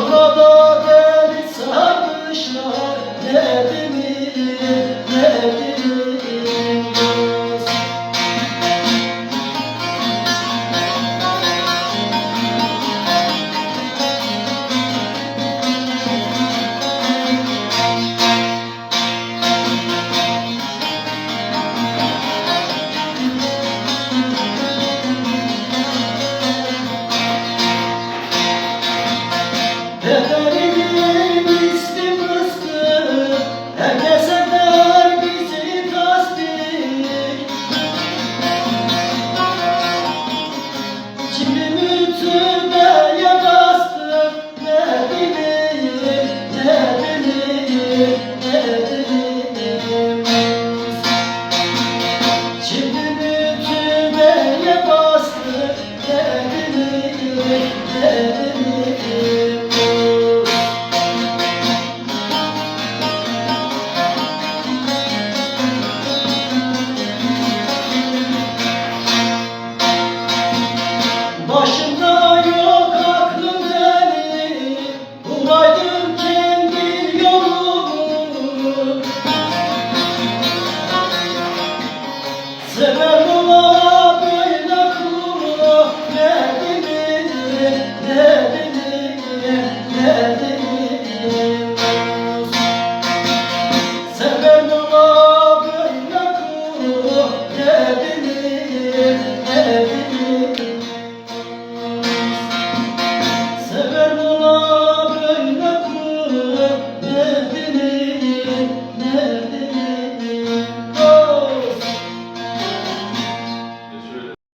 অথবা Yeah. Başında yok aklım eli Bulaydın kendi yolunu